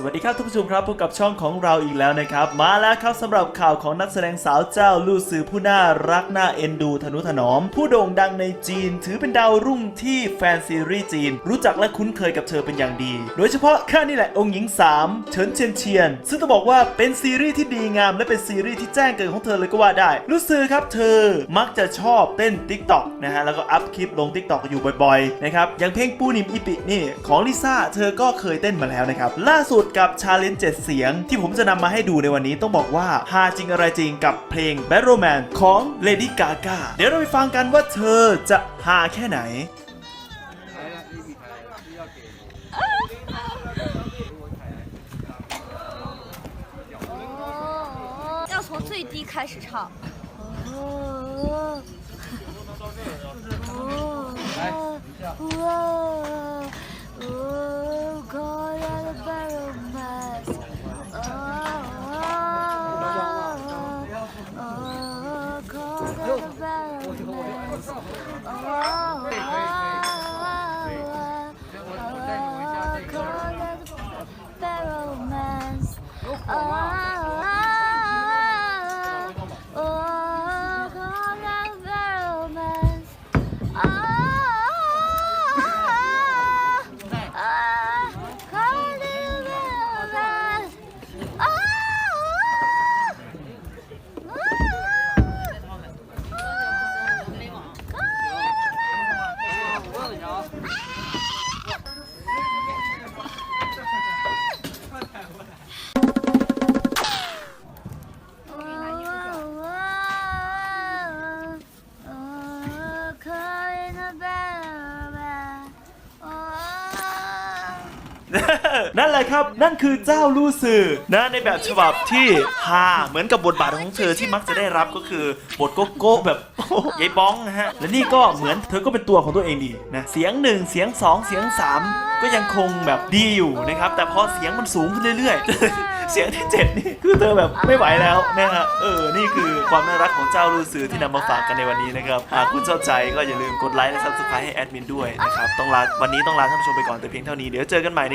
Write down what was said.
สวัสดีครับทุกผู้ชมครับพบกับช่องของเราอีกแล้วนะครับ มาแล้วครับสำหรับข่าวของนักแสดงสาวเจ้าลู่ซือผู้น่ารักน่าเอ็นดูทนุถนอม ผู้โด่งดังในจีน ถือเป็นดาวรุ่งที่แฟนซีรีส์จีน รู้จักและคุ้นเคยกับเธอเป็นอย่างดี โดยเฉพาะข้านี่แหละองค์หญิง 3 เฉินเชียนเชียน ซึ่งต้องบอกว่าเป็นซีรีส์ที่ดีงาม และเป็นซีรีส์ที่แจ้งเกิดของเธอเลยก็ว่าได้ลู่ซือครับเธอมักจะชอบเต้น t ิ k t o k นะฮะแล้วก็อัพคลิปลง t ิ k t o k อยู่บ่อยๆนะครับอย่างเพลงปูนิมอีปินี่ของลิซ่าเธอก็เคยเต้นมาแล้วนะครับล่าสุดกับชาเลนจ์7เสียง ที่ผมจะนำมาให้ดูในวันนี้ต้องบอกว่าฮาจริงอะไรจริงกับเพลง b a t t l e Man ของ Lady Gaga เดี๋ยวเราไปฟังกันว่าเธอจะฮาแค่ไหน 要从最低开始唱。 Oh, telling y'all. นั่นแหละครับ นั่นคือเจ้าลู่ซือนะในแบบฉบับที่ฮาเหมือนกับบทบาทของเธอที่มักจะได้รับก็คือบทโกโก้แบบโอ้โหยายบ้องนะฮะ และนี่ก็เหมือนเธอก็เป็นตัวของตัวเองดีนะ เสียงหนึ่งเสียงสองเสียงสามก็ยังคงแบบดีอยู่นะครับ แต่พอเสียงมันสูงขึ้นเรื่อยๆ เสียงที่เจ็ดนี่คือเธอแบบไม่ไหวแล้วนะฮะเออ นี่คือความน่ารักของเจ้าลู่ซือที่นำมาฝากกันในวันนี้นะครับ หากคุณชอบใจก็อย่าลืมกดไลค์และ subscribe ให้แอดมินด้วยนะครับต้องลาวันนี้ต้องลาท่านผู้ชมไปก่อนแต่เพียงเท่านี้เดี๋ยวเจอกันใหม่ใน